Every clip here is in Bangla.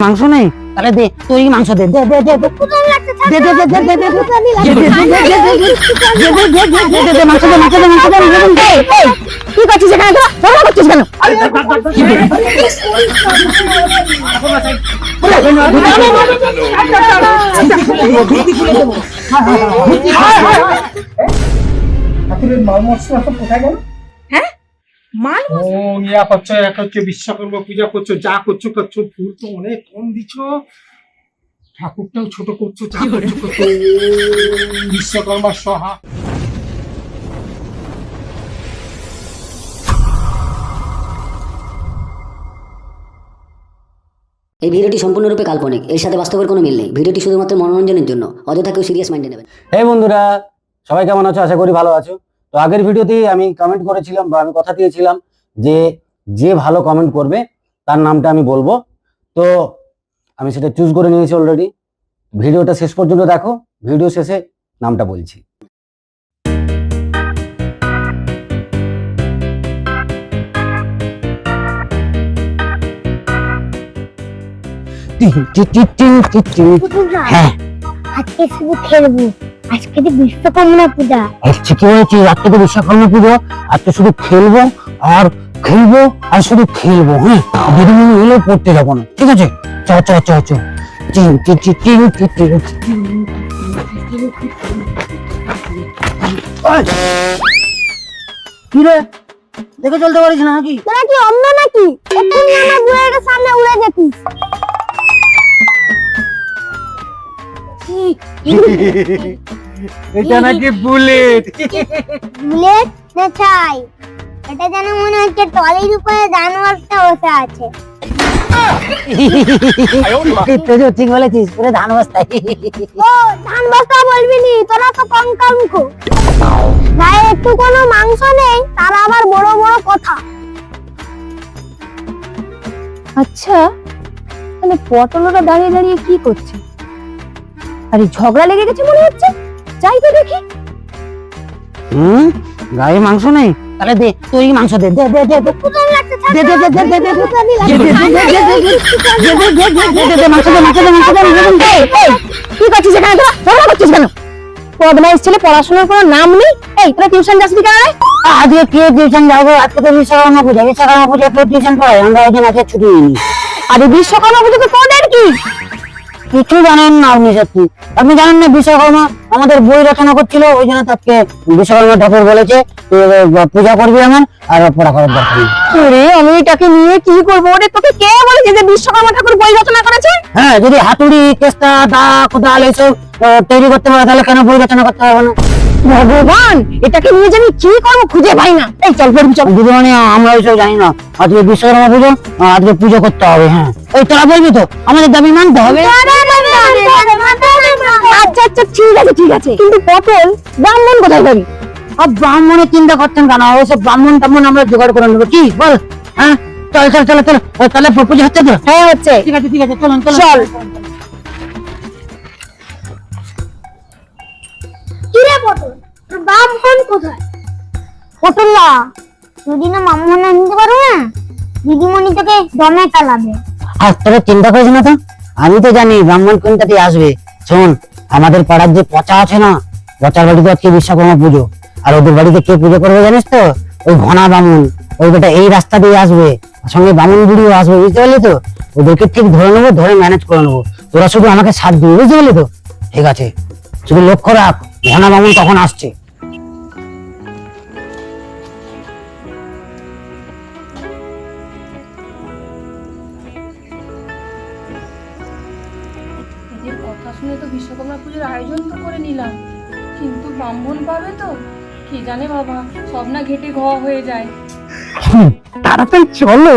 মাংস নেই তাহলে দে তুই মাংস দে দে দে দে দে দে দে দে মাংস দে মাংস দে মাংস দে মাংস দে কি করছিস এখানে তোরা ঝগড়া করছিস কেন ঠাকুরের মাল মশলা কোথায় গেল হ্যাঁ মাল ও নিয়া করছ এক হচ্ছে বিশ্বকর্মা পূজা করছ যা করছ করছ ফুল তো অনেক কম দিছ ঠাকুরটাও ছোট করছ যা করছ করছ। বিশ্বকর্মা সহা। এই ভিডিওটি সম্পূর্ণরূপে কাল্পনিক এর সাথে বাস্তবের কোনো মিল নেই। ভিডিওটি শুধুমাত্র মনোরঞ্জনের জন্য অযথা কেউ সিরিয়াস মাইন্ডে নেবেন এই বন্ধুরা সবাই কেমন আছো? আশা করি ভালো আছো। তো আগের ভিডিওতেই আমি কমেন্ট করেছিলাম বা আমি কথা দিয়েছিলাম যে যে ভালো কমেন্ট করবে তার নামটা আমি বলব। তো আমি সেটা চুজ করে নিয়েছি অলরেডি ভিডিওটা শেষ পর্যন্ত দেখো। ভিডিও শেষে নামটা বলছি। হ্যাঁ। আজকে শুধু খেলব। আজকে তো বিশ্বকর্মা পূজা। আজকে কি হয়েছে আজকে তো বিশ্বকর্মা পুজো আজকে শুধু খেলব আর খেলব আর শুধু খেলব হ্যাঁ? দিদিমণি এলেও পড়তে যাব না ঠিক আছে? চ চ চ চ চিং চিং চিং চিং চিং চিং। ওই! কি রে? দেখে চলতে পারিস না নাকি? তোরা কি অন্য নাকি? এক্ষুনি আমার বুড়ের সামনে উড়ে যেতিস। এটা নাকি বুলেট? বুলেট না ছাই এটা যেন মনে হচ্ছে টলির উপরে জানোয়ারটা বসে আছে। তুই ঠিক বলেছিস পুরো ধান বস্তায় ও ধান বস্তা বলবি নি? তোরা তো কঙ্কাল গায়ে একটু কোনো মাংস নেই তার আবার বড় বড় কথা। আচ্ছা তাহলে পটলটা দাঁড়িয়ে দাঁড়িয়ে কি করছে? আরে ঝগড়া লেগে গেছে মনে হচ্ছে? যাই তো দেখি হুম গায়ে মাংস নেই তাহলে দে তুই মাংস দে দে দে দে দে কুতুম লাগছে দে দে দে দে দে দে দে কি করছিস এখানে তোরা ঝগড়া করছিস কেন বদমাইশ ছেলে পড়াশোনার কোনো নাম নেই এই তোরা টিউশন যাচ্ছিস কেন রে আজকে কে টিউশন যাব আজকে তো বিশ্বকর্মা পূজা বিশ্বকর্মা পূজা টিউশন পড়ায় আমরা ওই দিন আজকে ছুটি নিই আরে বিশ্বকর্মা পুজো তো তোদের কি কিছু জানেন না আপনি সত্যি? আপনি জানেন না বিশ্বকর্মা? আমাদের বই রচনা করছিল ওই জন্য তাকে বিশ্বকর্মা ঠাকুর বলেছে পূজা করবি এমন আর পড়া করার দরকার ওরে আমি এটাকে নিয়ে কি করব? ওরে তোকে কে বলেছে যে বিশ্বকর্মা ঠাকুর বই রচনা করেছে? হ্যাঁ যদি হাতুড়ি কেস্তা দা কোদাল এইসব তৈরি করতে পারে তাহলে কেন বই রচনা করতে হবে না? ভগবান এটাকে নিয়ে কি করব খুঁজে পাই না। এই চল চল। দিদিমণি আমরা ওইসব জানি না। আজকে বিশ্বকর্মা পুজো আজকে পুজো করতে হবে হ্যাঁ। ওই তোরা বলবি তো আমাদের দাবি মানতে হবে। আচ্ছা আচ্ছা ঠিক আছে ঠিক আছে। কিন্তু পটল ব্রাহ্মণ কোথায় পাবি? আর ব্রাহ্মণের চিন্তা করছেন কেন? ওইসব ব্রাহ্মণ টাহ্মণ আমরা জোগাড় করে নেব। কি? বল হ্যাঁ? চল চল চল চল। তাহলে পুজো হচ্ছে তো? হ্যাঁ হচ্ছে। ঠিক আছে ঠিক আছে চলুন। চল। ব্রাহ্মণ কোথায়? পটললা যদি না মামুন নিতে পারো না? দিদিমণি তোকে দমে চালাবে। আর তোরা চিন্তা করিস না তো। আমি তো জানি ব্রাহ্মণ কোনটাতে আসবে। শোন আমাদের পাড়ার যে পচা আছে না পচার বাড়িতে আজকে বিশ্বকর্মা পুজো। আর ওদের বাড়িতে কে পুজো করবে জানিস তো? ওই ঘনা ব্রাহ্মণ। ওই বেটা এই রাস্তা দিয়ে আসবে। আর সঙ্গে ব্রাহ্মণ বুড়িও আসবে বুঝতে পারলি তো? ওদেরকে ঠিক ধরে নেব ধরে ম্যানেজ করে নেব। তোরা শুধু আমাকে সাথ দিবি বুঝতে পারলি তো? ঠিক আছে। শুধু লক্ষ্য রাখ ঘনা ব্রাহ্মণ কখন আসছে। সব না ঘেটে ঘোয়া হয়ে যায় তাড়াতাড়ি চলো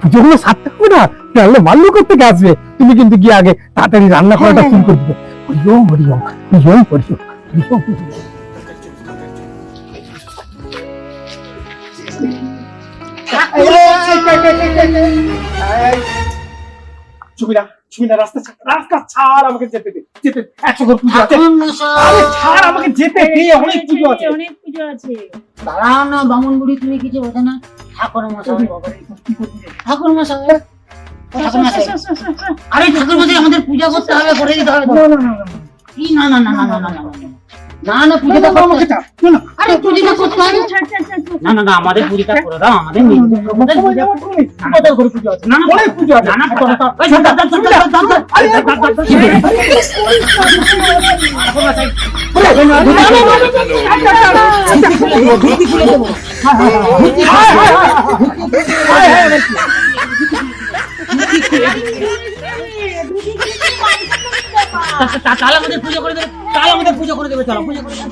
পুজোগুলো সারতে হবে না নাহলে মাল্য করতে আসবে তুমি কিন্তু গিয়ে আগে তাড়াতাড়ি রান্না করাটা শুরু করে দিবে হরিওম হরিওম হরিওম হরিওম হরিওম চুমিরা চুমিরা রাস্তা ছাড় রাস্তা ছাড় আমাকে যেতে দে যেতে দে। একশো ঘর পুজো আছে আরে ছাড় আমাকে যেতে দে অনেক পুজো আছে অনেক পুজো আছে দাঁড়াও না বামন বুড়ি তুমি কিছু বোঝো না ঠাকুর মশাই ঠাকুর মশাই আরে ঠাকুর মশাই আমাদের পূজা করতে হবে করে দিতে হবে না না না না না না না না না না পূজাটা করো আমাকে চাপ না আরে পূজাটা করতে হবে না না না আমাদের পূজাটা করে দাও আমাদের মেন আমাদের পূজা আমাদের ঘরে পূজা আছে না না বলে পূজা না না করে দাও এই দাদা দাদা দাদা দাদা আরে দাদা দাদা হ্যাঁ হ্যাঁ হ্যাঁ হ্যাঁ হ্যাঁ তাহলে আমাদের পুজো করে দেবে তাহলে আমাদের পুজো করে দেবে চলো পুজো করে দেবে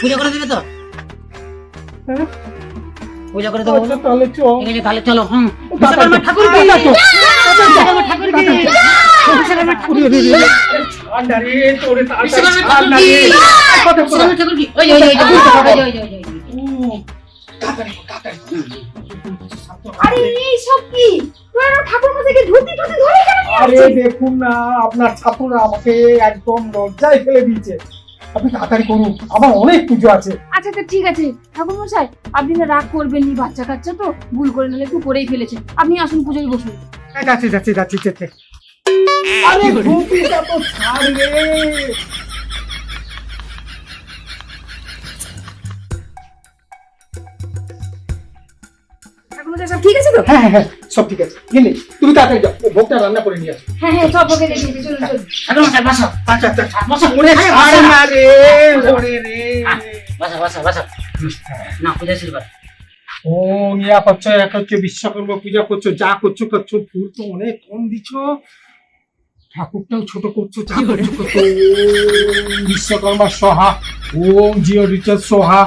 পুজো করে দেবে তো পুজো করে দেবো তাহলে চল ঠিক আছে তাহলে চলো হুম বিশ্বকর্মা ঠাকুর কি বিশ্বকর্মা ঠাকুর কি বিশ্বকর্মা ঠাকুর কি বিশ্বকর্মা ঠাকুর কি বিশ্বকর্মা ঠাকুর কি ওই ওই ওই ওই, ওই, ওই, ওই, ওই, ওই, ওই। আরে এইসব কি তোরা ঠাকুর মশাইকে ধুতি টুতি ধরে আরে দেখুন না আপনার ছাত্ররা আমাকে একদম লজ্জায় ফেলে দিয়েছে। আপনি তাড়াতাড়ি করুন আমার অনেক পুজো আছে। আচ্ছা আচ্ছা ঠিক আছে। ঠাকুর মশাই আপনি না রাগ করবেন নি বাচ্চা কাচ্চা তো? ভুল করে নিলে একটু করেই ফেলেছে আপনি আসুন পুজোয় বসুন। যাচ্ছি যাচ্ছি যাচ্ছি যেতে। আরে ধুতিটা তো ছাড় রে। সব ঠিক আছে তো? হ্যাঁ হ্যাঁ হ্যাঁ সব ঠিক আছে। গেলে তুমি তাড়াতাড়ি যাও ভোগটা রান্না করে নিয়ে আসো হ্যাঁ হ্যাঁ সব চলুন চলুন ঠাকুর মশাই বসো আচ্ছা আচ্ছা বসো ওরে আরে। না রে ওরে রে। বসো বসো বসো। না পূজা শুরু কর ও নিয়া করছ এক হচ্ছে বিশ্বকর্মা পূজা করছ যা করছ করছ ফুল তো অনেক কম দিচ্ছ। ঠাকুরটাও ছোট করছ যা করছ করছ। বিশ্বকর্মা সহা ওম জিও রিচার্জ সহা।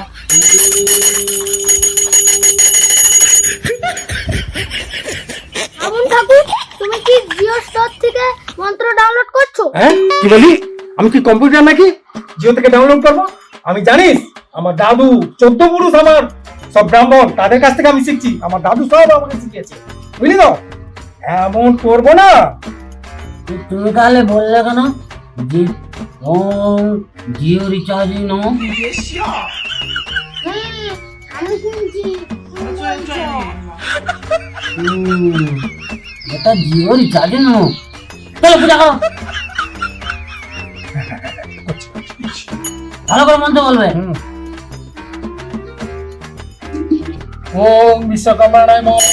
কি জিও স্টোর থেকে মন্ত্র ডাউনলোড করছ? হ্যাঁ? কি বলি? আমি কি কম্পিউটার নাকি? জিও থেকে ডাউনলোড করব? আমি জানিস আমার দাদু চোদ্দ পুরুষ আমার। সব ব্রাহ্মণ তাদের কাছ থেকে আমি শিখছি। আমার দাদু সব আমাকে শিখিয়েছে। বুঝলি তো? এমন করব না। তুমি তাহলে বললে কেন? জি ওম জিও রিচার্জ নো আমি শুনছি। এটা জিও রিচার্জের নো চলো পূজা করো। ভালো করে মন্ত্র বলবে। ওম বিশ্বকর্মায় মম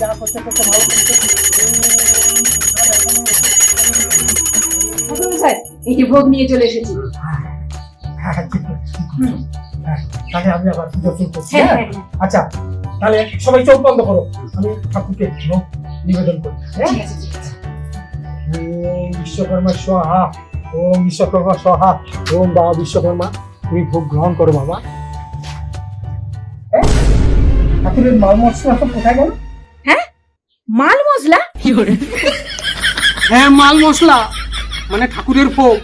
যা করছে করছে ভালো করছে। ভোগ নিয়ে চলে এসেছি। হ্যাঁ, হ্যাঁ, হ্যাঁ, তাহলে আচ্ছা তাহলে সবাই চোখ বন্ধ করো। আমি ঠাকুরকে নিবেদন করি। হ্যাঁ? ওম বিশ্বকর্মা স্বাহা ওম বিশ্বকর্মা স্বাহা ওম বাবা বিশ্বকর্মা তুমি ভোগ গ্রহণ করো বাবা। হ্যাঁ? ঠাকুরের মাল মশলা সব কোথায় গেল? হ্যাঁ? মাল মশলা? হ্যাঁ মাল মশলা। মানে ঠাকুরের ভোগ।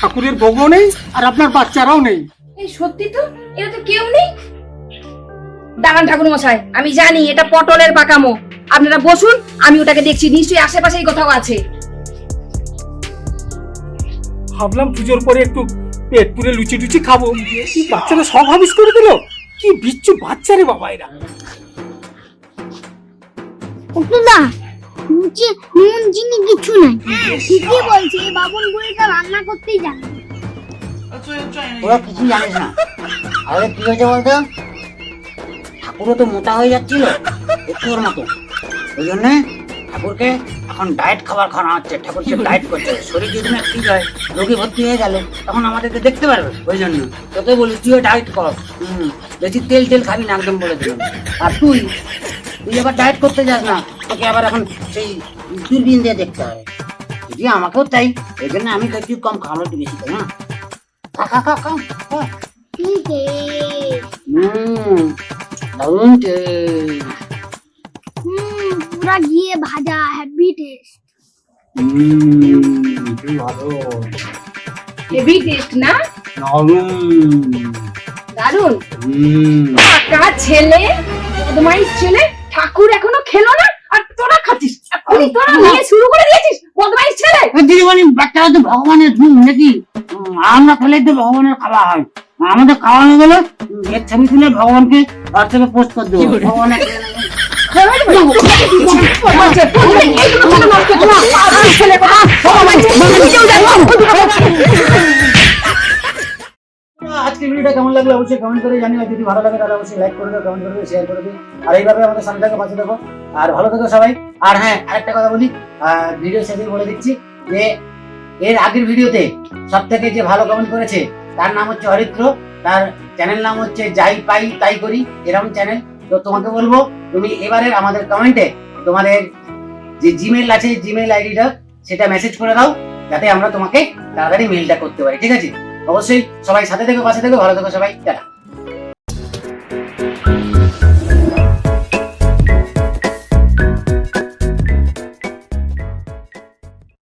ঠাকুরের ভোগও নেই আর আপনার বাচ্চারাও নেই। এই সত্যি তো? এটা তো কেউ নেই? দাঁড়ান ঠাকুর মশাই আমি জানি এটা পটলের পাকামো। আপনারা বসুন আমি ওটাকে দেখছি নিশ্চয়ই আশেপাশেই কোথাও আছে। ভাবলাম পুজোর পরে একটু পেট পুরে লুচি টুচি খাব। কি বাচ্চারা সব হাবিস করে দিল? কি বিচ্ছু বাচ্চা রে বাবা এরা। না নিচে নুন চিনি কিছু নাই। ঠিকই বলছে এই বাবন বুড়িটা রান্না করতেই জানে। ওরা কিছু জানিস না। আরে কি হয়েছে বলতো? ঠাকুরও তো মোটা হয়ে যাচ্ছিল একটুর মতো। ওই জন্যে ঠাকুরকে এখন ডায়েট খাবার খাওয়ানো হচ্ছে। ঠাকুর সে ডায়েট করছে শরীর যদি না ঠিক হয় রোগী ভর্তি হয়ে গেলে তখন আমাদেরকে দেখতে পারবে ওই জন্য। তোকে বলি তুইও ডায়েট কর। হুম বেশি তেল তেল খাবি না একদম বলে দিলাম। আর তুই তুই আবার ডায়েট করতে যাস না তোকে আবার এখন সেই দূরবীন দিয়ে দেখতে হবে। যদি আমাকেও তাই এই জন্য আমি তো একটু কম খাব একটু বেশি করে না? খা খা খা খা। হুম। দারুণ টেস্ট হুম পুরা ঘিয়ে ভাজা হ্যাপি টেস্ট হুম কি ভালো। হেভি টেস্ট না? দারুণ। দারুণ হুম। কাকা ছেলে বদমাইশ ছেলে ঠাকুর এখনও খেলো না? আর তোরা খাচ্ছিস? এখনই তোরা নিয়ে শুরু করে দিয়েছিস বদমাইশ ছেলে? দিদিমণি বাচ্চারা তো ভগবানের ধুম নাকি? আমরা খেলেই তো ভগবানের খাওয়া হয়। আমাদের খাওয়ানো গেলে এর ছবি তুলে ভগবানকে হোয়াটসঅ্যাপে পোস্ট করে দেবো। ভগবানের আজকের ভিডিওটা কেমন লাগল অবশ্যই কমেন্ট করে আর যদি ভালো লাগে তাহলে অবশ্যই লাইক করে দাও কমেন্ট করে দিও শেয়ার করে দিও। আর এইভাবে আমাদের সামনে থেকে পাশে দেখো আর ভালো থেকো সবাই। আর হ্যাঁ আরেকটা কথা বলি। ভিডিও শেষে বলে দিচ্ছি যে এর আগের ভিডিওতে সব থেকে যে ভালো কমেন্ট করেছে তার নাম হচ্ছে হরিত্র তার চ্যানেল নাম হচ্ছে যাই পাই তাই করি, এরকম চ্যানেল তো তোমাকে বলব, তুমি এবারে আমাদের কমেন্টে তোমাদের যে জিমেল আছে জিমেল আইডিটা সেটা মেসেজ করে দাও, যাতে আমরা তোমাকে তাড়াতাড়ি মেলটা করতে পারি, ঠিক আছে? অবশ্যই সবাই সাথে থেকে, পাশে থেকে, ভালো থেকো সবাই, টাটা।